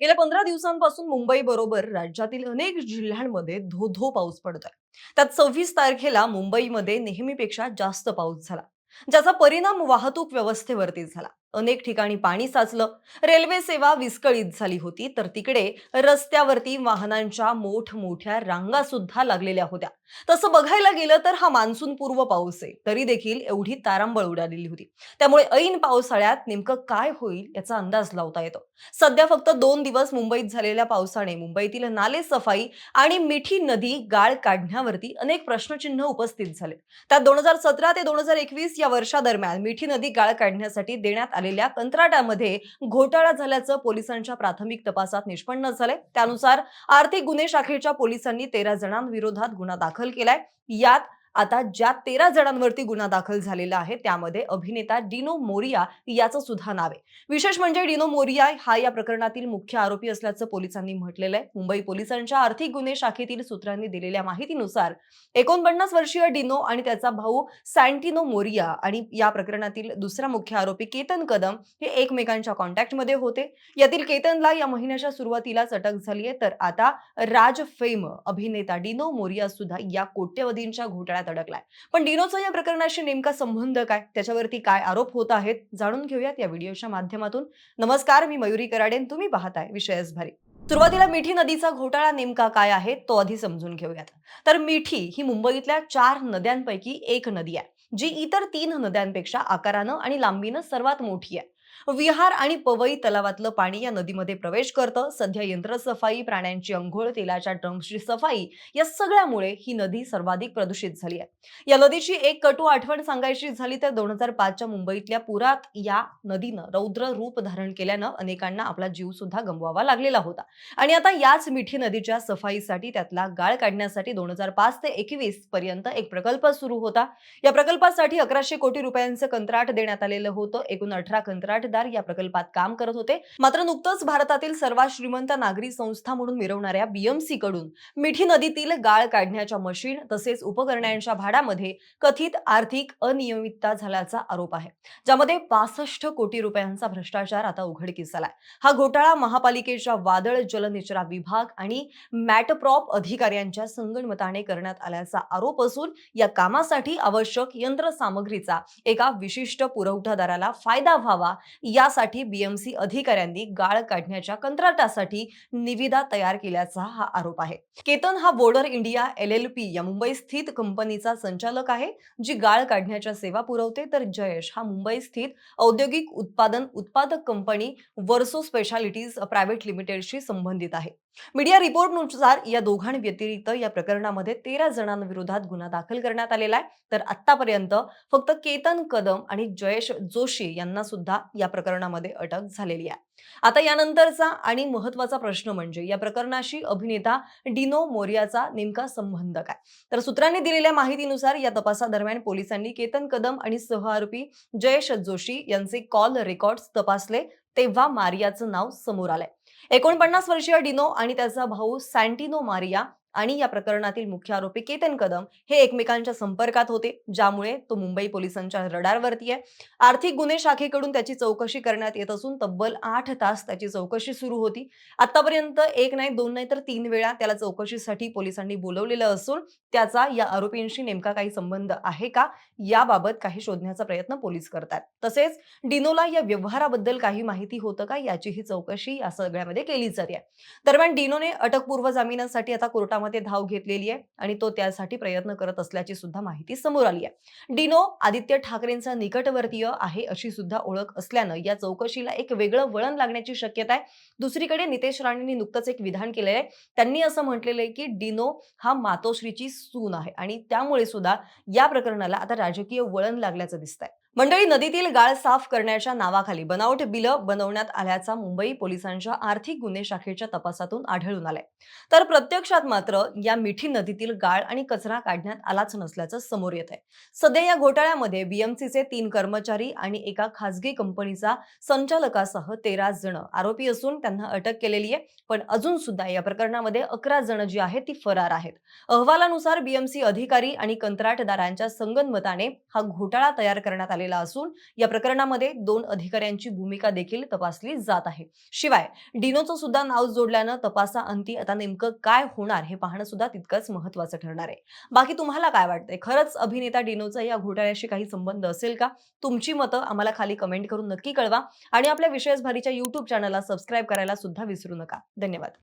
गेल्या पंधरा दिवसांपासून मुंबई बरोबर राज्यातील अनेक जिल्ह्यांमध्ये धो-धो पाऊस पडतोय. त्यात सव्वीस तारखेला मुंबईमध्ये नेहमीपेक्षा जास्त पाऊस झाला ज्याचा परिणाम वाहतूक व्यवस्थेवरती झाला. अनेक ठिकाणी पाणी साचलं रेल्वे सेवा विस्कळीत झाली होती तर तिकडे रस्त्यावरती वाहनांच्या मोठमोठ्या रांगा सुद्धा लागलेल्या होत्या. तसं बघायला गेलं तर हा मान्सून पूर्व पाऊस आहे तरी देखील एवढी तारांबळ उडालेली होती. त्यामुळे ऐन पावसाळ्यात नेमकं काय होईल याचा अंदाज लावता येतो. सध्या फक्त दोन दिवस मुंबईत झालेल्या पावसाने मुंबईतील नाले सफाई आणि मिठी नदी गाळ काढण्यावरती अनेक प्रश्नचिन्ह उपस्थित झाले. त्यात दोन हजार सतरा ते दोन हजार एकवीस या वर्षादरम्यान मिठी नदी गाळ काढण्यासाठी देण्यात आलेल्या कंत्राटामध्ये घोटाळा झाल्याचं पोलिसांच्या प्राथमिक तपासात निष्पन्न झालंय. त्यानुसार आर्थिक गुन्हे शाखेच्या पोलिसांनी तेरा जणांविरोधात गुन्हा दाखल केलाय. यात आता ज्या तेरा जणांवरती गुन्हा दाखल झालेला आहे त्यामध्ये अभिनेता डिनो मोरिया याचं सुद्धा नाव आहे. विशेष म्हणजे डिनो मोरिया हा या प्रकरणातील मुख्य आरोपी असल्याचं पोलिसांनी म्हटलेलं आहे. मुंबई पोलिसांच्या आर्थिक गुन्हे शाखेतील सूत्रांनी दिलेल्या माहितीनुसार एकोणपन्नास वर्षीय डिनो आणि त्याचा भाऊ सँटिनो मोरिया आणि या प्रकरणातील दुसरा मुख्य आरोपी केतन कदम हे एकमेकांच्या कॉन्टॅक्टमध्ये होते. यातील केतनला या महिन्याच्या सुरुवातीलाच अटक झाली आहे. तर आता राज फेम अभिनेता डिनो मोरिया सुद्धा या कोट्यवधींच्या घोटाळ्यात अडकलाय. पण डिनोचा या प्रकरणाशी नेमका संबंध काय? त्याच्यावरती काय आरोप होत आहेत? जाणून घेऊयात या व्हिडिओच्या माध्यमातून. नमस्कार मी मयुरी कराडेन तुम्ही पाहताय विषयच भारी. सुरुवातीला मिठी नदीचा घोटाळा नेमका काय आहे? तो आधी समजून घेऊयात. तर मिठी ही मुंबईतल्या चार नद्यांपैकी एक नदी आहे जी इतर तीन नद्यांपेक्षा आकारानं आणि लांबीनं सर्वात मोठी आहे. विहार आणि पवई तलावातलं पाणी या नदीमध्ये प्रवेश करतं. सध्या यंत्रसफाई प्राण्यांची अंघोळ तेलाच्या ड्रम्सची सफाई या सगळ्यामुळे ही नदी सर्वाधिक प्रदूषित झाली आहे. या नदीची एक कटू आठवण सांगायची झाली तर दोन हजार पाचच्या मुंबईतल्या पुरात या नदीनं रौद्र रूप धारण केल्यानं अनेकांना आपला जीव सुद्धा गमवावा लागलेला होता. आणि आता याच मिठी नदीच्या सफाईसाठी त्यातला गाळ काढण्यासाठी दोन हजार पाच ते एकवीस पर्यंत एक प्रकल्प सुरू होता. या प्रकल्पासाठी अकराशे कोटी रुपयांचं कंत्राट देण्यात आलेलं होतं. एकूण अठरा कंत्राट कंत्राटदार या प्रकल्पात काम करत होते. मात्र नुकतंच भारतातील सर्वात श्रीमंत नागरी संस्था म्हणून मिरवणाऱ्या बीएमसी कडून मिठी नदीतील गाळ काढण्याच्या मशीन तसेच उपकरणांच्या भाडामध्ये कथित आर्थिक अनियमितता झाल्याचा आरोप आहे. ज्यामध्ये पासष्ट कोटी रुपयांचा भ्रष्टाचार आता उघडकीस आलाय. हा घोटाळा महापालिकेच्या वादळ जलनिचरा विभाग आणि मॅटप्रॉप अधिकाऱ्यांच्या संगणमताने करण्यात आल्याचा आरोप असून या कामासाठी आवश्यक यंत्रसामग्रीचा एका विशिष्ट पुरवठादाराला फायदा व्हावा यासाठी बीएमसी अधिकाऱ्यांनी गाळ काढण्याच्या कंत्राटासाठी निविदा तयार केल्याचा हा आरोप आहे. केतन हा border India L L P या मुंबई स्थित कंपनीचा संचालक आहे जी गाळ काढण्याच्या सेवा पुरवते. तर जयेश हा मुंबई स्थित औद्योगिक उत्पादन उत्पादक कंपनी वर्सो स्पेशालिटीज प्रायव्हेट लिमिटेडशी संबंधित आहे. मीडिया रिपोर्टनुसार या दोघांव्यतिरिक्त या प्रकरणामध्ये तेरा जणांविरोधात गुन्हा दाखल करण्यात आलेला आहे. तर आतापर्यंत फक्त केतन कदम आणि जयेश जोशी यांना सुद्धा या प्रकरणामध्ये अटक झालेली आहे. आता यानंतरचा आणि महत्त्वाचा प्रश्न म्हणजे या प्रकरणाशी अभिनेता डिनो मोरियाचा नेमका संबंध काय? तर सूत्रांनी दिलेल्या माहितीनुसार या तपासादरम्यान पोलिसांनी केतन कदम आणि सहआरोपी जयेश जोशी यांचे कॉल रेकॉर्ड्स तपासले तेव्हा मारियाचं नाव समोर आलंय. एकोणपन्नास वर्षीय डिनो आणि त्याचा भाऊ सँटिनो मारिया आणि या प्रकरणातील मुख्य आरोपी केतन कदम हे एकमेकांच्या संपर्कात होते ज्यामुळे तो मुंबई पोलिसांच्या रडारवरती आहे आर्थिक गुन्हे शाखेकडून त्याची चौकशी करण्यात येत असून तब्बल आठ तास त्याची चौकशी सुरू होती. आतापर्यंत एक नाही दोन नाही तर तीन वेळा त्याला चौकशीसाठी पोलिसांनी बोलवलेलं असून त्याचा या आरोपींशी नेमका काही संबंध आहे का याबाबत काही शोधण्याचा प्रयत्न पोलीस करतात. तसेच डिनोला या व्यवहाराबद्दल काही माहिती होतं का याचीही चौकशी या सगळ्यामध्ये केली जाते. दरम्यान डिनोने अटकपूर्व जामिनासाठी आता कोर्टामध्ये धाव घेतलेली आहे आणि तो त्यासाठी प्रयत्न करत असल्याची सुद्धा माहिती समोर आली आहे. डिनो आदित्य ठाकरेंचा निकटवर्तीय आहे अशी सुद्धा ओळख असल्यानं या चौकशीला एक वेगळं वळण लागण्याची शक्यता आहे. दुसरीकडे नितेश राणेंनी नुकतंच एक विधान केलेलं आहे. त्यांनी असं म्हटलेलं आहे की डिनो हा मातोश्रीची सून आहे आणि त्यामुळे सुद्धा या प्रकरणाला आता राजकीय वळण लागल्याचं दिसतंय. मंडळी नदीतील गाळ साफ करण्याच्या नावाखाली बनावट बिलं बनवण्यात आल्याचा मुंबई पोलिसांच्या आर्थिक गुन्हे शाखेच्या तपासातून आढळून आलाय. तर प्रत्यक्षात मात्र या मिठी नदीतील गाळ आणि कचरा काढण्यात आलाच नसल्याचं समोर येत आहे सध्या या घोटाळ्यामध्ये बीएमसीचे तीन कर्मचारी आणि एका खासगी कंपनीचा संचालकासह तेरा जण आरोपी असून त्यांना अटक केलेली आहे. पण अजून सुद्धा या प्रकरणामध्ये अकरा जण जी आहेत ती फरार आहेत. अहवालानुसार बीएमसी अधिकारी आणि कंत्राटदारांच्या संगनमताने हा घोटाळा तयार करण्यात आलेला झालेला असून या प्रकरणामध्ये दोन अधिकाऱ्यांची भूमिका देखील तपासली जात आहे. शिवाय डिनोचं सुद्धा नाव जोडल्यानं तपासा अंती आता नेमकं काय होणार हे पाहणं सुद्धा तितकंच महत्वाचं ठरणार आहे. बाकी तुम्हाला काय वाटतंय? खरंच अभिनेता डिनोचा या घोटाळ्याशी काही संबंध असेल का? तुमची मतं आम्हाला खाली कमेंट करून नक्की कळवा आणि आपल्या विशेष भारीच्या युट्यूब चॅनलला सबस्क्राईब करायला सुद्धा विसरू नका. धन्यवाद.